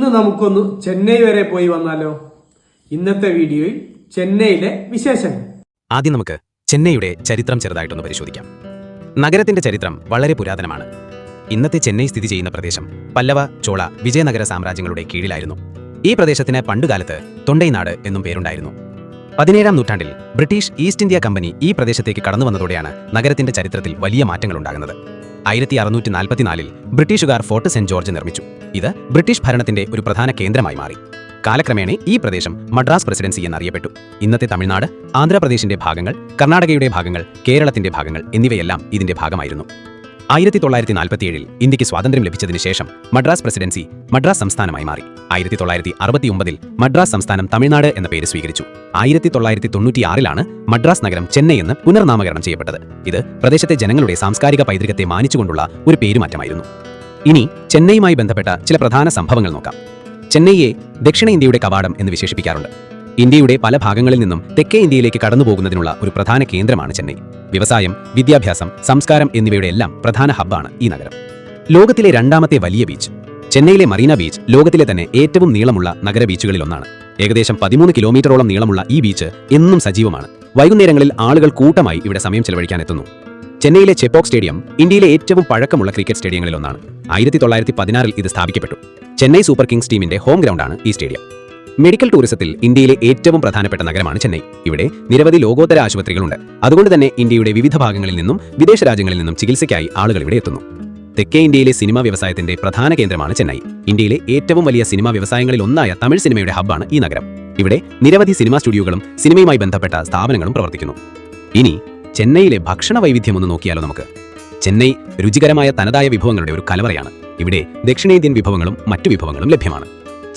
ഇന്ന് നമുക്കൊന്ന് ചെന്നൈ വരെ പോയി വന്നാലോ? ഇന്നത്തെ വീഡിയോയിൽ ചെന്നൈയിലെ വിശേഷങ്ങൾ. ആദ്യം നമുക്ക് ചെന്നൈയുടെ ചരിത്രം ചെറുതായിട്ടൊന്ന് പരിശോധിക്കാം. നഗരത്തിന്റെ ചരിത്രം വളരെ പുരാതനമാണ്. ഇന്നത്തെ ചെന്നൈ സ്ഥിതി ചെയ്യുന്ന പ്രദേശം പല്ലവ ചോള വിജയനഗര സാമ്രാജ്യങ്ങളുടെ കീഴിലായിരുന്നു. ഈ പ്രദേശത്തിന് പണ്ടുകാലത്ത് തൊണ്ടൈനാട് എന്നും പേരുണ്ടായിരുന്നു. പതിനേഴാം നൂറ്റാണ്ടിൽ ബ്രിട്ടീഷ് ഈസ്റ്റ് ഇന്ത്യ കമ്പനി ഈ പ്രദേശത്തേക്ക് കടന്നു വന്നതോടെയാണ് നഗരത്തിന്റെ ചരിത്രത്തിൽ വലിയ മാറ്റങ്ങൾ ഉണ്ടാകുന്നത് ആയിരത്തി അറുന്നൂറ്റി നാൽപ്പത്തിനാലിൽ ബ്രിട്ടീഷുകാർ ഫോർട്ട് സെന്റ് ജോർജ് നിർമ്മിച്ചു. ഇത് ബ്രിട്ടീഷ് ഭരണത്തിന്റെ ഒരു പ്രധാന കേന്ദ്രമായി മാറി. കാലക്രമേണ ഈ പ്രദേശം മദ്രാസ് പ്രസിഡൻസി എന്നറിയപ്പെട്ടു. ഇന്നത്തെ തമിഴ്നാട് ആന്ധ്രാപ്രദേശിന്റെ ഭാഗങ്ങൾ കർണാടകയുടെ ഭാഗങ്ങൾ കേരളത്തിന്റെ ഭാഗങ്ങൾ എന്നിവയെല്ലാം ഇതിന്റെ ഭാഗമായിരുന്നു. ആയിരത്തി തൊള്ളായിരത്തി നാൽപ്പത്തിയേഴിൽ ഇന്ത്യയ്ക്ക് സ്വാതന്ത്ര്യം ലഭിച്ചതിന് ശേഷം മദ്രാസ് പ്രസിഡൻസി മദ്രാസ് സംസ്ഥാനമായി മാറി. ആയിരത്തി തൊള്ളായിരത്തി അറുപത്തിയൊമ്പതിൽ മദ്രാസ് സംസ്ഥാനം തമിഴ്നാട് എന്ന പേര് സ്വീകരിച്ചു. ആയിരത്തി തൊള്ളായിരത്തി തൊണ്ണൂറ്റിയാറിലാണ് മദ്രാസ് നഗരം ചെന്നൈ എന്ന് പുനർനാമകരണം ചെയ്യപ്പെട്ടത്. ഇത് പ്രദേശത്തെ ജനങ്ങളുടെ സാംസ്കാരിക പൈതൃകത്തെ മാനിച്ചുകൊണ്ടുള്ള ഒരു പേരുമാറ്റമായിരുന്നു. ഇനി ചെന്നൈയുമായി ബന്ധപ്പെട്ട ചില പ്രധാന സംഭവങ്ങൾ നോക്കാം. ചെന്നൈയെ ദക്ഷിണ ഇന്ത്യയുടെ കവാടം എന്ന് വിശേഷിപ്പിക്കാറുണ്ട്. ഇന്ത്യയുടെ പല ഭാഗങ്ങളിൽ നിന്നും തെക്കേ ഇന്ത്യയിലേക്ക് കടന്നുപോകുന്നതിനുള്ള ഒരു പ്രധാന കേന്ദ്രമാണ് ചെന്നൈ. വ്യവസായം വിദ്യാഭ്യാസം സംസ്കാരം എന്നിവയുടെ എല്ലാം പ്രധാന ഹബ്ബാണ് ഈ നഗരം. ലോകത്തിലെ രണ്ടാമത്തെ വലിയ ബീച്ച്. ചെന്നൈയിലെ മറീന ബീച്ച് ലോകത്തിലെ തന്നെ ഏറ്റവും നീളമുള്ള നഗര ബീച്ചുകളിൽ ഒന്നാണ്. ഏകദേശം പതിമൂന്ന് കിലോമീറ്ററോളം നീളമുള്ള ഈ ബീച്ച് എന്നും സജീവമാണ്. വൈകുന്നേരങ്ങളിൽ ആളുകൾ കൂട്ടമായി ഇവിടെ സമയം ചെലവഴിക്കാൻ എത്തുന്നു. ചെന്നൈയിലെ ചെപ്പോക് സ്റ്റേഡിയം ഇന്ത്യയിലെ ഏറ്റവും പഴക്കമുള്ള ക്രിക്കറ്റ് സ്റ്റേഡിയങ്ങളിൽ ഒന്നാണ്. ആയിരത്തി തൊള്ളായിരത്തി പതിനാറിൽ ഇത് സ്ഥാപിക്കപ്പെട്ടു. ചെന്നൈ സൂപ്പർ കിങ്സ് ടീമിന്റെ ഹോം ഗ്രൗണ്ടാണ് ഈ സ്റ്റേഡിയം. മെഡിക്കൽ ടൂറിസത്തിൽ ഇന്ത്യയിലെ ഏറ്റവും പ്രധാനപ്പെട്ട നഗരമാണ് ചെന്നൈ. ഇവിടെ നിരവധി ലോകോത്തര ആശുപത്രികളുണ്ട്. അതുകൊണ്ട് തന്നെ ഇന്ത്യയുടെ വിവിധ ഭാഗങ്ങളിൽ നിന്നും വിദേശ രാജ്യങ്ങളിൽ നിന്നും ചികിത്സയ്ക്കായി ആളുകൾ ഇവിടെ എത്തുന്നു. തെക്കേ ഇന്ത്യയിലെ സിനിമാ വ്യവസായത്തിന്റെ പ്രധാന കേന്ദ്രമാണ് ചെന്നൈ. ഇന്ത്യയിലെ ഏറ്റവും വലിയ സിനിമാ വ്യവസായങ്ങളിൽ ഒന്നായ തമിഴ് സിനിമയുടെ ഹബ്ബാണ് ഈ നഗരം. ഇവിടെ നിരവധി സിനിമാ സ്റ്റുഡിയോകളും സിനിമയുമായി ബന്ധപ്പെട്ട സ്ഥാപനങ്ങളും പ്രവർത്തിക്കുന്നു. ഇനി ചെന്നൈയിലെ ഭക്ഷണ വൈവിധ്യം ഒന്ന് നോക്കിയാലോ നമുക്ക്. ചെന്നൈ രുചികരമായ തനതായ വിഭവങ്ങളുടെ ഒരു കലവറയാണ്. ഇവിടെ ദക്ഷിണേന്ത്യൻ വിഭവങ്ങളും മറ്റു വിഭവങ്ങളും ലഭ്യമാണ്.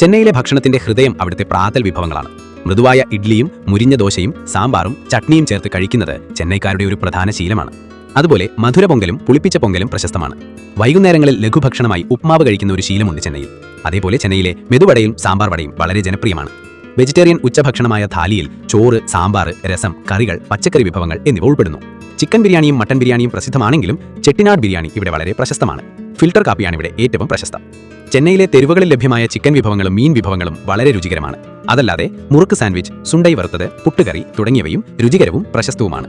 ചെന്നൈയിലെ ഭക്ഷണത്തിന്റെ ഹൃദയം അവിടുത്തെ പ്രാതൽ വിഭവങ്ങളാണ്. മൃദുവായ ഇഡ്ലിയും മുരിഞ്ഞ ദോശയും സാമ്പാറും ചട്നിയും ചേർത്ത് കഴിക്കുന്നത് ചെന്നൈക്കാരുടെ ഒരു പ്രധാന ശീലമാണ്. അതുപോലെ മധുര പൊങ്കലും പുളിപ്പിച്ച പൊങ്കലും പ്രശസ്തമാണ്. വൈകുന്നേരങ്ങളിൽ ലഘുഭക്ഷണമായി ഉപ്മാവ് കഴിക്കുന്ന ഒരു ശീലമുണ്ട് ചെന്നൈയിൽ. അതേപോലെ ചെന്നൈയിലെ മെതുവടയും സാമ്പാർ വടയും വളരെ ജനപ്രിയമാണ്. വെജിറ്റേറിയൻ ഉച്ചഭക്ഷണമായ ഥാലിയിൽ ചോറ് സാമ്പാർ രസം കറികൾ പച്ചക്കറി വിഭവങ്ങൾ എന്നിവ ഉൾപ്പെടുന്നു. ചിക്കൻ ബിരിയാണിയും മട്ടൻ ബിരിയാണിയും പ്രസിദ്ധമാണെങ്കിലും ചെട്ടിനാട് ബിരിയാണി ഇവിടെ വളരെ പ്രശസ്തമാണ്. ഫിൽട്ടർ കാപ്പിയാണ് ഇവിടെ ഏറ്റവും പ്രശസ്തം. ചെന്നൈയിലെ തെരുവുകളിൽ ലഭ്യമായ ചിക്കൻ വിഭവങ്ങളും മീൻ വിഭവങ്ങളും വളരെ രുചികരമാണ്. അതല്ലാതെ മുറുക്ക് സാൻഡ്വിച്ച് സുണ്ടൈ വറുത്തത് പുട്ടുകറി തുടങ്ങിയവയും രുചികരവും പ്രശസ്തവുമാണ്.